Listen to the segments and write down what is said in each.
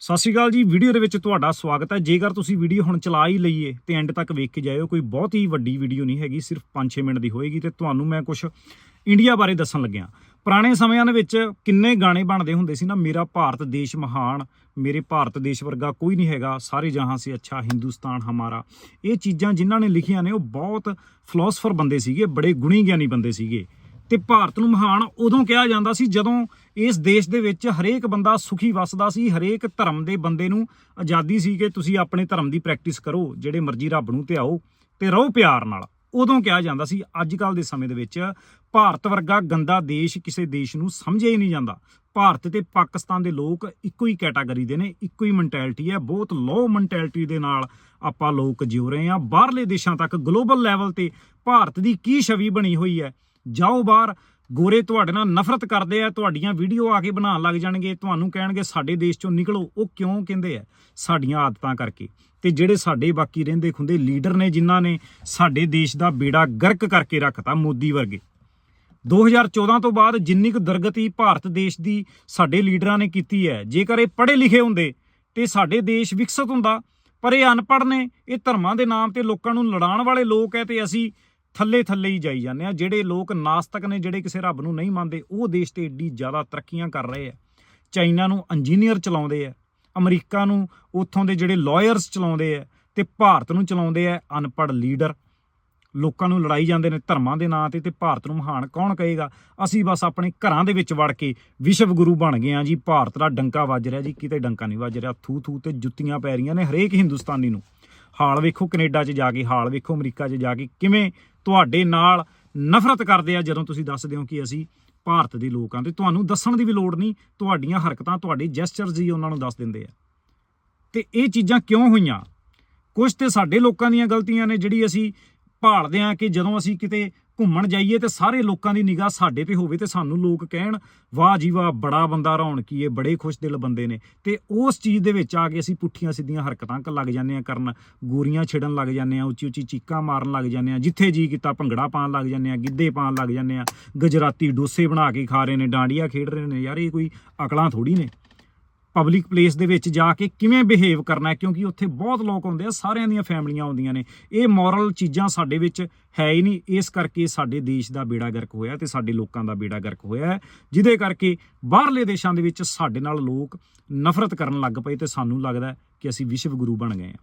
ਸਤਿ ਸ਼੍ਰੀ ਅਕਾਲ ਜੀ, ਵੀਡੀਓ ਦੇ ਵਿੱਚ ਤੁਹਾਡਾ ਸਵਾਗਤ ਹੈ। ਜੇਕਰ ਤੁਸੀਂ ਵੀਡੀਓ ਹੁਣ ਚਲਾ ਹੀ ਲਈਏ ਤੇ ਐਂਡ ਤੱਕ ਵੇਖ ਕੇ ਜਾਇਓ, ਕੋਈ ਬਹੁਤ ਹੀ ਵੱਡੀ ਵੀਡੀਓ ਨਹੀਂ ਹੈਗੀ, ਸਿਰਫ 5-6 ਮਿੰਟ ਦੀ ਹੋਏਗੀ ਤੇ ਤੁਹਾਨੂੰ ਮੈਂ ਕੁਝ ਇੰਡੀਆ ਬਾਰੇ ਦੱਸਣ ਲੱਗਿਆ। ਪੁਰਾਣੇ ਸਮਿਆਂ ਦੇ ਵਿੱਚ ਕਿੰਨੇ ਗਾਣੇ ਬਣਦੇ ਹੁੰਦੇ ਸੀ ਨਾ, ਮੇਰਾ ਭਾਰਤ ਦੇਸ਼ ਮਹਾਨ, ਮੇਰੇ ਭਾਰਤ ਦੇਸ਼ ਵਰਗਾ ਕੋਈ ਨਹੀਂ ਹੈਗਾ, ਸਾਰੇ ਜਹਾਂ ਸੇ ਅੱਛਾ, ਹਿੰਦੁਸਤਾਨ ਹਮਾਰਾ। ਇਹ ਚੀਜ਼ਾਂ ਜਿਨ੍ਹਾਂ ਨੇ ਲਿਖੀਆਂ ਨੇ, ਉਹ ਬਹੁਤ ਫਿਲਾਸਫਰ ਬੰਦੇ ਸੀਗੇ, ਬੜੇ ਗੁਣੀ ਗਿਆਨੀ ਬੰਦੇ ਸੀਗੇ। ਤੇ ਭਾਰਤ ਨੂੰ ਮਹਾਨ ਉਦੋਂ ਕਿਹਾ ਜਾਂਦਾ ਸੀ ਜਦੋਂ ਇਸ ਦੇਸ਼ ਦੇ ਵਿੱਚ ਹਰੇਕ ਬੰਦਾ ਸੁਖੀ ਵਸਦਾ ਸੀ, ਹਰੇਕ ਧਰਮ ਦੇ ਬੰਦੇ ਨੂੰ ਆਜ਼ਾਦੀ ਸੀ ਕਿ ਤੁਸੀਂ ਆਪਣੇ ਧਰਮ ਦੀ ਪ੍ਰੈਕਟਿਸ ਕਰੋ, ਜਿਹੜੇ ਮਰਜ਼ੀ ਰੱਬ ਨੂੰ ਧਿਆਓ ਤੇ ਰਹੋ ਪਿਆਰ ਨਾਲ। ਉਦੋਂ ਕਿਹਾ ਜਾਂਦਾ ਸੀ ਅੱਜ ਕੱਲ ਦੇ ਸਮੇਂ ਦੇ ਵਿੱਚ ਭਾਰਤ ਵਰਗਾ ਗੰਦਾ ਦੇਸ਼ ਕਿਸੇ ਦੇਸ਼ ਨੂੰ ਸਮਝਿਆ ਹੀ ਨਹੀਂ ਜਾਂਦਾ। ਭਾਰਤ ਤੇ ਪਾਕਿਸਤਾਨ ਦੇ ਲੋਕ ਇੱਕੋ ਹੀ ਕੈਟਾਗਰੀ ਦੇ ਨੇ, ਇੱਕੋ ਹੀ ਮੈਂਟੈਲਿਟੀ ਹੈ। ਬਹੁਤ ਲੋ ਮੈਂਟੈਲਿਟੀ ਦੇ ਨਾਲ ਆਪਾਂ ਲੋਕ ਜਿਉ ਰਹੇ ਹਾਂ। ਬਾਹਰਲੇ ਦੇਸ਼ਾਂ ਤੱਕ ਗਲੋਬਲ ਲੈਵਲ ਤੇ ਭਾਰਤ ਦੀ ਕੀ ਛਵੀ ਬਣੀ ਹੋਈ ਹੈ? ਜਾਓ ਬਾਹਰ, ਗੋਰੇ ਤੁਹਾਡੇ ਨਾਲ ਨਫ਼ਰਤ ਕਰਦੇ ਆ, ਤੁਹਾਡੀਆਂ ਵੀਡੀਓ ਆ ਕੇ ਬਣਾਉਣ ਲੱਗ ਜਾਣਗੇ, ਤੁਹਾਨੂੰ ਕਹਿਣਗੇ, ਸਾਡੇ ਦੇਸ਼ ਚੋਂ ਨਿਕਲੋ, ਉਹ ਕਿਉਂ ਕਹਿੰਦੇ ਆ? ਸਾਡੀਆਂ ਆਦਤਾਂ ਕਰਕੇ। ਤੇ ਜਿਹੜੇ ਸਾਡੇ ਬਾਕੀ ਰਹਿੰਦੇ ਖੁੰਦੇ ਲੀਡਰ ਨੇ ਜਿਨ੍ਹਾਂ ਨੇ ਸਾਡੇ ਦੇਸ਼ ਦਾ ਬੇੜਾ ਗਰਕ ਕਰਕੇ ਰੱਖਤਾ ਮੋਦੀ ਵਰਗੇ। 2014 ਤੋਂ ਬਾਅਦ ਜਿੰਨੀ ਕੁ ਦਰਗਤੀ ਭਾਰਤ ਦੇਸ਼ ਦੀ ਸਾਡੇ ਲੀਡਰਾਂ ਨੇ ਕੀਤੀ ਹੈ, ਜੇਕਰ ਇਹ ਪੜ੍ਹੇ ਲਿਖੇ ਹੁੰਦੇ, ਤੇ ਸਾਡੇ ਦੇਸ਼ ਵਿਕਸਿਤ ਹੁੰਦਾ, ਪਰ ਇਹ ਅਨਪੜ੍ਹ ਨੇ, ਇਹ ਧਰਮਾਂ ਦੇ ਨਾਮ ਤੇ ਲੋਕਾਂ ਨੂੰ ਲੜਾਉਣ ਵਾਲੇ ਲੋਕ ਹੈ, ਤੇ ਅਸੀਂ ਥੱਲੇ ਥੱਲੇ ਹੀ ਜਾਈ ਜਾਂਦੇ ਆ। ਜਿਹੜੇ ਲੋਕ ਨਾਸਤਕ ਨੇ, ਜਿਹੜੇ ਕਿਸੇ ਰੱਬ ਨੂੰ ਨਹੀਂ ਮੰਨਦੇ, ਉਹ ਦੇਸ਼ ਤੇ ਏਡੀ ਜ਼ਿਆਦਾ ਤਰੱਕੀਆਂ ਕਰ ਰਹੇ ਆ। ਚਾਈਨਾ ਨੂੰ ਇੰਜੀਨੀਅਰ ਚਲਾਉਂਦੇ ਆ, ਅਮਰੀਕਾ ਨੂੰ ਉੱਥੋਂ ਦੇ ਜਿਹੜੇ ਲਾਇਰਸ ਚਲਾਉਂਦੇ ਆ ਤੇ ਭਾਰਤ ਨੂੰ ਚਲਾਉਂਦੇ ਆ ਅਨਪੜ੍ਹ ਲੀਡਰ। ਲੋਕਾਂ ਨੂੰ ਲੜਾਈ ਜਾਂਦੇ ਨੇ ਧਰਮਾਂ ਦੇ ਨਾਂ ਤੇ ਤੇ ਭਾਰਤ ਨੂੰ ਮਹਾਨ ਕੌਣ ਕਹੇਗਾ? ਅਸੀਂ ਬਸ ਆਪਣੇ ਘਰਾਂ ਦੇ ਵਿੱਚ ਵੜ ਕੇ ਵਿਸ਼ਵ ਗੁਰੂ ਬਣ ਗਏ ਆ ਜੀ। ਭਾਰਤ ਦਾ ਡੰਕਾ ਵੱਜ ਰਿਹਾ ਜੀ, ਕਿਤੇ ਡੰਕਾ ਨਹੀਂ ਵੱਜ ਰਿਹਾ। ਥੂ ਥੂ ਤੇ ਜੁੱਤੀਆਂ ਪੈ ਰਹੀਆਂ ਨੇ ਹਰੇਕ ਹਿੰਦੁਸਤਾਨੀ ਨੂੰ। ਹਾਲ ਵੇਖੋ ਕੈਨੇਡਾ 'ਚ ਜਾ ਕੇ, ਹਾਲ ਵੇਖੋ ਅਮਰੀਕਾ 'ਚ ਜਾ ਕੇ ਕਿਵੇਂ ਤੁਹਾਡੇ ਨਾਲ ਨਫ਼ਰਤ ਕਰਦੇ ਆ ਜਦੋਂ ਤੁਸੀਂ ਦੱਸਦੇ ਹੋ ਕਿ ਅਸੀਂ ਭਾਰਤ ਦੇ ਲੋਕ ਆ ਤੇ ਤੁਹਾਨੂੰ ਦੱਸਣ ਦੀ ਵੀ ਲੋੜ ਨਹੀਂ, ਤੁਹਾਡੀਆਂ ਹਰਕਤਾਂ, ਤੁਹਾਡੇ ਜੈਸਚਰਸ ਹੀ ਉਹਨਾਂ ਨੂੰ ਦੱਸ ਦਿੰਦੇ ਆ। ਤੇ ਇਹ ਚੀਜ਼ਾਂ ਕਿਉਂ ਹੋਈਆਂ? ਕੁਝ ਤੇ ਸਾਡੇ ਲੋਕਾਂ ਦੀਆਂ ਗਲਤੀਆਂ ਨੇ ਜਿਹੜੀ ਅਸੀਂ ਭਾਲਦੇ ਆ ਕਿ ਜਦੋਂ ਅਸੀਂ ਕਿਤੇ ਘੁੰਮਣ ਜਾਈਏ ਤੇ ਸਾਰੇ ਲੋਕਾਂ ਦੀ ਨਿਗਾਹ ਸਾਡੇ ਤੇ ਹੋਵੇ ਤੇ ਸਾਨੂੰ ਲੋਕ ਕਹਿਣ, ਵਾਹ ਜੀ ਵਾਹ, ਬੜਾ ਬੰਦਾ ਰੌਣਕੀ ਏ, ਬੜੇ ਖੁਸ਼ ਦਿਲ ਬੰਦੇ ਨੇ। ਤੇ ਉਸ ਚੀਜ਼ ਦੇ ਵਿੱਚ ਆ ਕੇ ਅਸੀਂ ਪੁੱਠੀਆਂ ਸਿੱਧੀਆਂ ਹਰਕਤਾਂ ਲੱਗ ਜਾਂਦੇ ਆ ਕਰਨ, ਗੋਰੀਆਂ ਛਿੜਨ ਲੱਗ ਜਾਂਦੇ ਆ ਉੱਚੀ ਉੱਚੀ ਚੀਕਾਂ ਮਾਰਨ ਲੱਗ ਜਾਂਦੇ ਆ ਜਿੱਥੇ ਜੀ ਕੀਤਾ ਭੰਗੜਾ ਪਾਉਣ ਲੱਗ ਜਾਂਦੇ ਆ ਗਿੱਧੇ ਪਾਉਣ ਲੱਗ ਜਾਂਦੇ ਆ ਗੁਜਰਾਤੀ ਡੋਸੇ ਬਣਾ ਕੇ ਖਾ ਰਹੇ ਨੇ, ਡਾਂਡੀਆਂ ਖੇਡ ਰਹੇ ਨੇ, ਯਾਰ ਇਹ ਕੋਈ ਅਕਲਾਂ ਥੋੜੀ ਨੇ। ਪਬਲਿਕ ਪਲੇਸ ਦੇ ਵਿੱਚ ਜਾ ਕੇ ਕਿਵੇਂ ਬਿਹੇਵ ਕਰਨਾ ਹੈ, ਕਿਉਂਕਿ ਉੱਥੇ ਬਹੁਤ ਲੋਕ ਆਉਂਦੇ ਆ, ਸਾਰਿਆਂ ਦੀਆਂ ਫੈਮਲੀਆਂ ਆਉਂਦੀਆਂ ਨੇ। ਇਹ ਮੋਰਲ ਚੀਜ਼ਾਂ ਸਾਡੇ ਵਿੱਚ ਹੈ ਹੀ ਨਹੀਂ। ਇਸ ਕਰਕੇ ਸਾਡੇ ਦੇਸ਼ ਦਾ ਬੇੜਾ ਗਰਕ ਹੋਇਆ ਤੇ ਸਾਡੇ ਲੋਕਾਂ ਦਾ ਬੇੜਾ ਗਰਕ ਹੋਇਆ ਜਿਹਦੇ ਕਰਕੇ ਬਾਹਰਲੇ ਦੇਸ਼ਾਂ ਦੇ ਵਿੱਚ ਸਾਡੇ ਨਾਲ ਲੋਕ ਨਫ਼ਰਤ ਕਰਨ ਲੱਗ ਪਏ ਤੇ ਸਾਨੂੰ ਲੱਗਦਾ ਕਿ ਅਸੀਂ ਵਿਸ਼ਵ ਗੁਰੂ ਬਣ ਗਏ ਹਾਂ।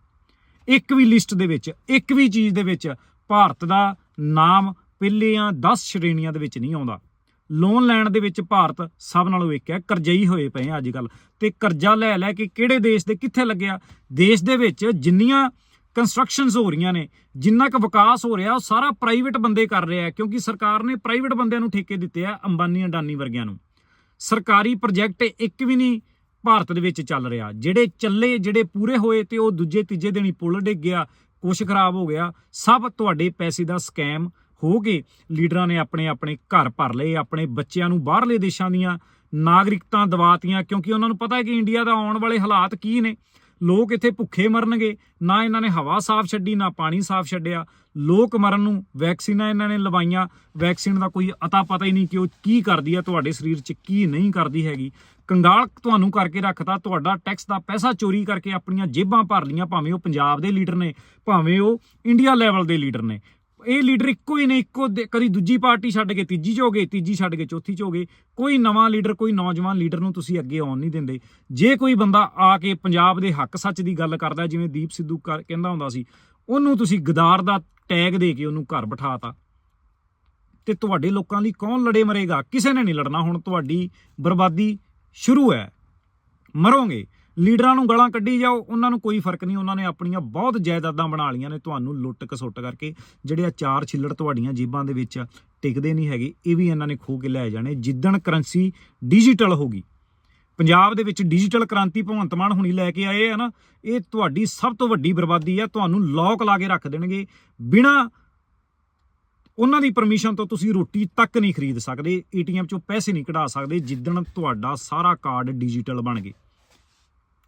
ਇੱਕ ਵੀ ਲਿਸਟ ਦੇ ਵਿੱਚ, ਇੱਕ ਵੀ ਚੀਜ਼ ਦੇ ਵਿੱਚ ਭਾਰਤ ਦਾ ਨਾਮ ਪਹਿਲੀਆਂ 10 ਸ਼੍ਰੇਣੀਆਂ ਦੇ ਵਿੱਚ ਨਹੀਂ ਆਉਂਦਾ। ਲੋਨ ਲੈਣ ਦੇ ਵਿੱਚ ਭਾਰਤ ਸਭ ਨਾਲੋਂ ਇੱਕ ਹੈ, ਕਰਜ਼ਈ ਹੋਏ ਪਏ ਆ ਅੱਜ ਕੱਲ ਤੇ ਕਰਜ਼ਾ ਲੈ ਲੈ ਕੇ ਕਿਹੜੇ ਦੇਸ਼ ਦੇ ਕਿੱਥੇ ਲੱਗਿਆ? ਦੇਸ਼ ਦੇ ਵਿੱਚ ਜਿੰਨੀਆਂ ਕੰਸਟਰਕਸ਼ਨਸ ਹੋ ਰਹੀਆਂ ਨੇ, ਜਿੰਨਾ ਕੁ ਵਿਕਾਸ ਹੋ ਰਿਹਾ, ਉਹ ਸਾਰਾ ਪ੍ਰਾਈਵੇਟ ਬੰਦੇ ਕਰ ਰਿਹਾ ਕਿਉਂਕਿ ਸਰਕਾਰ ਨੇ ਪ੍ਰਾਈਵੇਟ ਬੰਦਿਆਂ ਨੂੰ ਠੇਕੇ ਦਿੱਤੇ ਆ ਅੰਬਾਨੀ ਅਡਾਨੀ ਵਰਗਿਆਂ ਨੂੰ। ਸਰਕਾਰੀ ਪ੍ਰੋਜੈਕਟ ਇੱਕ ਵੀ ਨਹੀਂ ਭਾਰਤ ਦੇ ਵਿੱਚ ਚੱਲ ਰਿਹਾ। ਜਿਹੜੇ ਚੱਲੇ, ਜਿਹੜੇ ਪੂਰੇ ਹੋਏ ਤੇ ਉਹ ਦੂਜੇ ਤੀਜੇ ਦਿਨ ਹੀ ਪੁੱਲ ਡਿੱਗ ਗਿਆ, ਕੁਛ ਖਰਾਬ ਹੋ ਗਿਆ। ਸਭ ਤੁਹਾਡੇ ਪੈਸੇ ਦਾ ਸਕੈਮ ਹੋ ਕੇ ਲੀਡਰਾਂ ਨੇ ਆਪਣੇ ਆਪਣੇ ਘਰ ਭਰ ਲਏ, ਆਪਣੇ ਬੱਚਿਆਂ ਨੂੰ ਬਾਹਰਲੇ ਦੇਸ਼ਾਂ ਦੀਆਂ ਨਾਗਰਿਕਤਾਂ ਦਵਾਤੀਆਂ, ਕਿਉਂਕਿ ਉਹਨਾਂ ਨੂੰ ਪਤਾ ਹੈ ਕਿ ਇੰਡੀਆ ਦਾ ਆਉਣ ਵਾਲੇ ਹਾਲਾਤ ਕੀ ਨੇ। ਲੋਕ ਇੱਥੇ ਭੁੱਖੇ ਮਰਨਗੇ, ਨਾ ਇਹਨਾਂ ਨੇ ਹਵਾ ਸਾਫ਼ ਛੱਡੀ, ਨਾ ਪਾਣੀ ਸਾਫ਼ ਛੱਡਿਆ। ਲੋਕ ਮਰਨ ਨੂੰ ਵੈਕਸੀਨਾਂ ਇਹਨਾਂ ਨੇ ਲਵਾਈਆਂ। ਵੈਕਸੀਨ ਦਾ ਕੋਈ ਅਤਾ ਪਤਾ ਹੀ ਨਹੀਂ ਕਿ ਉਹ ਕੀ ਕਰਦੀ ਹੈ, ਤੁਹਾਡੇ ਸਰੀਰ 'ਚ ਕੀ ਨਹੀਂ ਕਰਦੀ ਹੈਗੀ। ਕੰਗਾਲ ਤੁਹਾਨੂੰ ਕਰਕੇ ਰੱਖਤਾ, ਤੁਹਾਡਾ ਟੈਕਸ ਦਾ ਪੈਸਾ ਚੋਰੀ ਕਰਕੇ ਆਪਣੀਆਂ ਜੇਬਾਂ ਭਰ ਲੀਆਂ ਭਾਵੇਂ ਉਹ ਪੰਜਾਬ ਦੇ ਲੀਡਰ ਨੇ, ਭਾਵੇਂ ਉਹ ਇੰਡੀਆ ਲੈਵਲ ਦੇ ਲੀਡਰ ਨੇ। ਇਹ ਲੀਡਰ ਇੱਕੋ ਹੀ ਨੇ, ਇੱਕੋ ਦੇ- ਕਦੀ ਦੂਜੀ ਪਾਰਟੀ ਛੱਡ ਕੇ ਤੀਜੀ 'ਚ ਹੋ ਗਏ, ਤੀਜੀ ਛੱਡ ਕੇ ਚੌਥੀ 'ਚ ਹੋ ਗਏ। ਕੋਈ ਨਵਾਂ ਲੀਡਰ, ਕੋਈ ਨੌਜਵਾਨ ਲੀਡਰ ਨੂੰ ਤੁਸੀਂ ਅੱਗੇ ਆਉਣ ਨਹੀਂ ਦਿੰਦੇ। ਜੇ ਕੋਈ ਬੰਦਾ ਆ ਕੇ ਪੰਜਾਬ ਦੇ ਹੱਕ ਸੱਚ ਦੀ ਗੱਲ ਕਰਦਾ, ਜਿਵੇਂ ਦੀਪ ਸਿੱਧੂ ਕਰ- ਕਹਿੰਦਾ ਹੁੰਦਾ ਸੀ, ਉਹਨੂੰ ਤੁਸੀਂ ਗਦਾਰ ਦਾ ਟੈਗ ਦੇ ਕੇ ਉਹਨੂੰ ਘਰ ਬਿਠਾਤਾ। ਤੇ ਤੁਹਾਡੇ ਲੋਕਾਂ ਲਈ ਕੌਣ ਲੜੇ ਮਰੇਗਾ? ਕਿਸੇ ਨੇ ਨਹੀਂ ਲੜਨਾ। ਹੁਣ ਤੁਹਾਡੀ ਬਰਬਾਦੀ ਸ਼ੁਰੂ ਹੈ। ਮਰੋਗੇ। ਲੀਡਰਾਂ ਨੂੰ ਗਾਲਾਂ ਕੱਢੀ ਜਾਓ, ਉਹਨਾਂ ਨੂੰ ਕੋਈ ਫ਼ਰਕ ਨਹੀਂ, ਉਹਨਾਂ ਨੇ ਆਪਣੀਆਂ ਬਹੁਤ ਜਾਇਦਾਦਾਂ ਬਣਾ ਲਈਆਂ ਨੇ ਤੁਹਾਨੂੰ ਲੁੱਟ ਕਸੁੱਟ ਕਰਕੇ, ਜਿਹੜੇ ਆ ਚਾਰ ਛਿੱਲੜ ਤੁਹਾਡੀਆਂ ਜੇਬਾਂ ਦੇ ਵਿੱਚ ਟਿਕਦੇ ਨਹੀਂ ਹੈਗੇ, ਇਹ ਵੀ ਇਹਨਾਂ ਨੇ ਖੋ ਕੇ ਲੈ ਜਾਣੇ। ਜਿੱਦਣ ਕਰੰਸੀ ਡਿਜੀਟਲ ਹੋਗੀ ਪੰਜਾਬ ਦੇ ਵਿੱਚ ਡਿਜੀਟਲ ਕ੍ਰਾਂਤੀ ਭਗਵੰਤ ਮਾਨ ਹੁਣੀ ਲੈ ਕੇ ਆਏ ਆ ਨਾ, ਇਹ ਤੁਹਾਡੀ ਸਭ ਤੋਂ ਵੱਡੀ ਬਰਬਾਦੀ ਆ, ਤੁਹਾਨੂੰ ਲੋਕ ਲਾ ਕੇ ਰੱਖ ਦੇਣਗੇ। ਬਿਨਾ ਉਹਨਾਂ ਦੀ ਪਰਮਿਸ਼ਨ ਤੋਂ ਤੁਸੀਂ ਰੋਟੀ ਤੱਕ ਨਹੀਂ ਖਰੀਦ ਸਕਦੇ, ਏਟੀਐਮ ਚੋਂ ਪੈਸੇ ਨਹੀਂ ਕਢਾ ਸਕਦੇ, ਜਿੱਦਣ ਤੁਹਾਡਾ ਸਾਰਾ ਕਾਰਡ ਡਿਜੀਟਲ ਬਣ ਗਏ।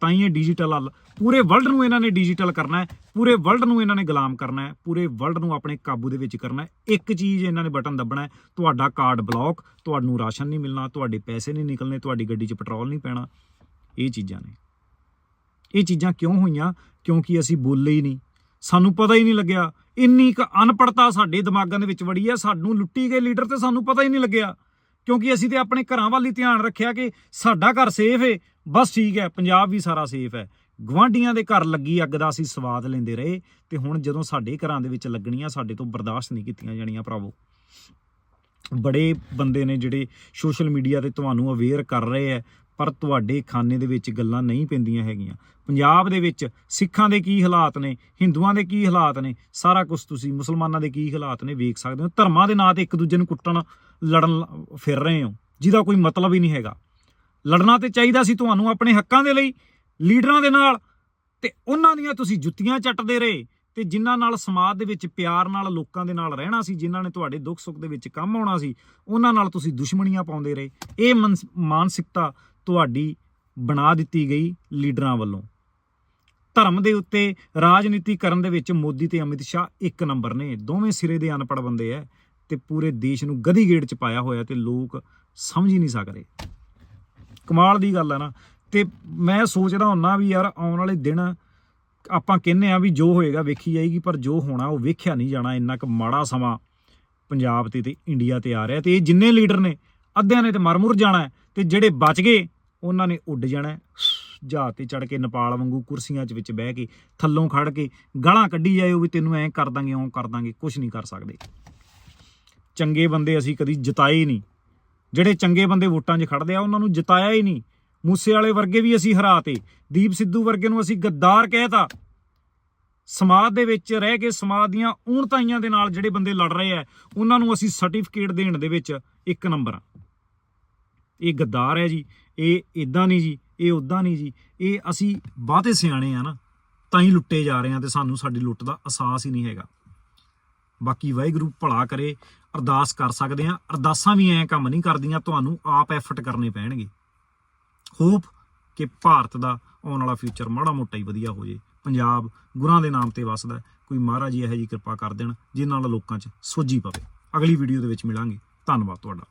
ਤਾਂ ਹੀ ਇਹ ਡਿਜੀਟਲ ਹੱਲ ਪੂਰੇ ਵਰਲਡ ਨੂੰ ਇਹਨਾਂ ਨੇ ਡਿਜੀਟਲ ਕਰਨਾ ਹੈ, ਪੂਰੇ ਵਰਲਡ ਨੂੰ ਇਹਨਾਂ ਨੇ ਗੁਲਾਮ ਕਰਨਾ ਹੈ, ਪੂਰੇ ਵਰਲਡ ਨੂੰ ਆਪਣੇ ਕਾਬੂ ਦੇ ਵਿੱਚ ਕਰਨਾ ਹੈ। ਇੱਕ ਚੀਜ਼ ਇਹਨਾਂ ਨੇ ਬਟਨ ਦੱਬਣਾ ਹੈ, ਤੁਹਾਡਾ ਕਾਰਡ ਬਲੌਕ ਤੁਹਾਨੂੰ ਰਾਸ਼ਨ ਨਹੀਂ ਮਿਲਣਾ, ਤੁਹਾਡੇ ਪੈਸੇ ਨਹੀਂ ਨਿਕਲਣੇ, ਤੁਹਾਡੀ ਗੱਡੀ 'ਚ ਪੈਟਰੋਲ ਨਹੀਂ ਪੈਣਾ। ਇਹ ਚੀਜ਼ਾਂ ਨੇ। ਇਹ ਚੀਜ਼ਾਂ ਕਿਉਂ ਹੋਈਆਂ? ਕਿਉਂਕਿ ਅਸੀਂ ਬੋਲੇ ਹੀ ਨਹੀਂ। ਸਾਨੂੰ ਪਤਾ ਹੀ ਨਹੀਂ ਲੱਗਿਆ। ਇੰਨੀ ਕੁ ਅਨਪੜਤਾ ਸਾਡੇ ਦਿਮਾਗਾਂ ਦੇ ਵਿੱਚ ਵੜੀ ਹੈ ਸਾਨੂੰ ਲੁੱਟੀ ਗਏ ਲੀਡਰ ਤੇ ਸਾਨੂੰ ਪਤਾ ਹੀ ਨਹੀਂ ਲੱਗਿਆ। ਕਿਉਂਕਿ ਅਸੀਂ ਤੇ ਆਪਣੇ ਘਰਾਂ ਵੱਲ ਹੀ ਧਿਆਨ ਰੱਖਿਆ ਕਿ ਸਾਡਾ ਘਰ ਸੇਫ ਹੈ ਬਸ ਠੀਕ ਹੈ, ਪੰਜਾਬ ਵੀ ਸਾਰਾ ਸੇਫ ਹੈ। ਗਵਾਂਡੀਆਂ ਦੇ ਘਰ ਲੱਗੀ ਅੱਗ ਦਾ ਅਸੀਂ ਸਵਾਦ ਲੈਂਦੇ ਰਹੇ ਤੇ ਹੁਣ ਜਦੋਂ ਸਾਡੇ ਘਰਾਂ ਦੇ ਵਿੱਚ ਲੱਗਣੀਆਂ, ਸਾਡੇ ਤੋਂ ਬਰਦਾਸ਼ਤ ਨਹੀਂ ਕੀਤੀਆਂ ਜਾਣੀਆਂ ਭਰਾਵੋ। ਬੜੇ ਬੰਦੇ ਨੇ ਜਿਹੜੇ ਸੋਸ਼ਲ ਮੀਡੀਆ ਤੇ ਤੁਹਾਨੂੰ ਅਵੇਅਰ ਕਰ ਰਹੇ ਹੈ ਪਰ ਤੁਹਾਡੇ ਖਾਨੇ ਦੇ ਵਿੱਚ ਗੱਲਾਂ ਨਹੀਂ ਪੈਂਦੀਆਂ ਹੈਗੀਆਂ। ਪੰਜਾਬ ਦੇ ਵਿੱਚ ਸਿੱਖਾਂ ਦੇ ਕੀ ਹਾਲਾਤ ਨੇ, ਹਿੰਦੂਆਂ ਦੇ ਕੀ ਹਾਲਾਤ ਨੇ, ਸਾਰਾ ਕੁਝ ਤੁਸੀਂ ਮੁਸਲਮਾਨਾਂ ਦੇ ਕੀ ਹਾਲਾਤ ਨੇ ਵੇਖ ਸਕਦੇ ਹੋ। ਧਰਮਾਂ ਦੇ ਨਾਂ ਤੇ ਇੱਕ ਦੂਜੇ ਨੂੰ ਕੁੱਟਣ, ਲੜਨ ਲ- ਫਿਰ ਰਹੇ ਹੋ, ਜਿਹਦਾ ਕੋਈ ਮਤਲਬ ਹੀ ਨਹੀਂ ਹੈਗਾ। ਲੜਨਾ ਤੇ ਚਾਹੀਦਾ ਸੀ ਤੁਹਾਨੂੰ ਆਪਣੇ ਹੱਕਾਂ ਦੇ ਲਈ, ਲੀਡਰਾਂ ਦੇ ਨਾਲ, ਤੇ ਉਹਨਾਂ ਦੀਆਂ ਤੁਸੀਂ ਜੁੱਤੀਆਂ ਚੱਟਦੇ ਰਹੇ, ਤੇ ਜਿਨ੍ਹਾਂ ਨਾਲ ਸਮਾਜ ਦੇ ਵਿੱਚ ਪਿਆਰ ਨਾਲ ਲੋਕਾਂ ਦੇ ਨਾਲ ਰਹਿਣਾ ਸੀ, ਜਿਨ੍ਹਾਂ ਨੇ ਤੁਹਾਡੇ ਦੁੱਖ ਸੁੱਖ ਦੇ ਵਿੱਚ ਕੰਮ ਆਉਣਾ ਸੀ, ਉਹਨਾਂ ਨਾਲ ਤੁਸੀਂ ਦੁਸ਼ਮਣੀਆਂ ਪਾਉਂਦੇ ਰਹੇ। ਇਹ ਮਨਸ- ਮਾਨਸਿਕਤਾ ਤੁਹਾਡੀ ਬਣਾ ਦਿੱਤੀ ਗਈ ਲੀਡਰਾਂ ਵੱਲੋਂ। ਧਰਮ ਦੇ ਉੱਤੇ ਰਾਜਨੀਤੀ ਕਰਨ ਦੇ ਵਿੱਚ ਮੋਦੀ ਤੇ ਅਮਿਤ ਸ਼ਾਹ ਇੱਕ ਨੰਬਰ ਨੇ। ਦੋਵੇਂ ਸਿਰੇ ਦੇ ਅਨਪੜ੍ਹ ਬੰਦੇ ਐ ਤੇ ਪੂਰੇ ਦੇਸ਼ ਨੂੰ ਗਧੀ ਗੇੜ ਚ ਪਾਇਆ ਹੋਇਆ ਤੇ ਲੋਕ ਸਮਝ ਹੀ ਨਹੀਂ ਸਕਦੇ। ਕਮਾਲ ਦੀ ਗੱਲ ਹੈ ਨਾ। ਤੇ ਮੈਂ ਸੋਚਦਾ ਹੁੰਨਾ ਵੀ ਯਾਰ ਆਉਣ ਵਾਲੇ ਦਿਨ ਆਪਾਂ ਕਹਿੰਨੇ ਆ ਵੀ ਜੋ ਹੋਏਗਾ ਵੇਖੀ ਜਾਏਗੀ, ਪਰ ਜੋ ਹੋਣਾ ਉਹ ਵੇਖਿਆ ਨਹੀਂ ਜਾਣਾ। ਇੰਨਾ ਕੁ ਮਾੜਾ ਸਮਾਂ ਪੰਜਾਬ ਤੇ ਤੇ ਇੰਡੀਆ ਤੇ ਆ ਰਿਹਾ ਤੇ ਇਹ ਜਿੰਨੇ ਲੀਡਰ ਨੇ, ਅੱਧਿਆਂ ਨੇ ਤੇ ਮਰਮੁਰ ਜਾਣਾ ਹੈ ਤੇ ਜਿਹੜੇ ਬਚ ਗਏ ਉਹਨਾਂ ਨੇ ਉੱਡ ਜਾਣਾ ਹੈ। ਜਹਾਜ਼ ਤੇ ਚੜ ਕੇ ਨੇਪਾਲ ਵਾਂਗੂ ਕੁਰਸੀਆਂ 'ਚ ਵਿੱਚ ਬਹਿ ਕੇ ਥੱਲੋਂ ਖੜ ਕੇ ਗਾਲਾਂ ਕੱਢੀ ਜਾਇਓ ਵੀ ਤੈਨੂੰ ਐਂ ਕਰ ਦਾਂਗੇ ਓਂ ਕਰ ਦਾਂਗੇ ਕੁਝ ਨਹੀਂ ਕਰ ਸਕਦੇ। ਚੰਗੇ ਬੰਦੇ ਅਸੀਂ ਕਦੀ ਜਿਤਾਏ ਹੀ ਨਹੀਂ। ਜਿਹੜੇ ਚੰਗੇ ਬੰਦੇ ਵੋਟਾਂ 'ਚ ਖੜਦੇ ਆ, ਉਹਨਾਂ ਨੂੰ ਜਿਤਾਇਆ ਹੀ ਨਹੀਂ। ਮੂਸੇ ਵਾਲੇ ਵਰਗੇ ਵੀ ਅਸੀਂ ਹਰਾਤੇ ਦੀਪ ਸਿੱਧੂ ਵਰਗੇ ਨੂੰ ਅਸੀਂ ਗੱਦਾਰ ਕਹਿਤਾ। ਸਮਾਜ ਦੇ ਵਿੱਚ ਰਹਿ ਕੇ ਸਮਾਜ ਦੀਆਂ ਉਣਤਾਈਆਂ ਦੇ ਨਾਲ ਜਿਹੜੇ ਬੰਦੇ ਲੜ ਰਹੇ ਆ, ਉਹਨਾਂ ਨੂੰ ਅਸੀਂ ਸਰਟੀਫਿਕੇਟ ਦੇਣ ਦੇ ਵਿੱਚ ਇੱਕ ਨੰਬਰ ਆ। ਇਹ ਗੱਦਾਰ ਹੈ ਜੀ, ਇਹ ਇਦਾਂ ਨਹੀਂ ਜੀ, ਇਹ ਉਦਾਂ ਨਹੀਂ ਜੀ, ਇਹ ਅਸੀਂ ਬਾਤੇ ਸਿਆਣੇ ਆ ਨਾ, ਤਾਂ ਹੀ ਲੁੱਟੇ ਜਾ ਰਹੇ ਆ ਤੇ ਸਾਨੂੰ ਸਾਡੀ ਲੁੱਟ ਦਾ ਅਹਿਸਾਸ ਹੀ ਨਹੀਂ ਹੈਗਾ। ਬਾਕੀ ਵਾਹਿਗੁਰੂ ਭਲਾ ਕਰੇ, ਅਰਦਾਸ ਕਰ ਸਕਦੇ ਆ, ਅਰਦਾਸਾਂ ਵੀ ਐਂ ਕੰਮ ਨਹੀਂ ਕਰਦੀਆਂ, ਤੁਹਾਨੂੰ ਆਪ ਐਫਰਟ ਕਰਨੇ ਪੈਣਗੇ। ਹੋਪ ਕਿ ਭਾਰਤ ਦਾ ਆਉਣ ਵਾਲਾ ਫਿਊਚਰ ਮਾੜਾ ਮੋਟਾ ਹੀ ਵਧੀਆ ਹੋ ਜੇ। ਪੰਜਾਬ ਗੁਰਾਂ ਦੇ ਨਾਮ ਤੇ ਵਸਦਾ ਕੋਈ ਮਹਾਰਾਜ ਜੀ ਇਹੋ ਜੀ ਕਿਰਪਾ ਕਰ ਦੇਣ ਜਿਸ ਨਾਲ ਲੋਕਾਂ 'ਚ ਸੋਝੀ ਪਵੇ। ਅਗਲੀ ਵੀਡੀਓ ਦੇ ਵਿੱਚ ਮਿਲਾਂਗੇ। ਧੰਨਵਾਦ ਤੁਹਾਡਾ।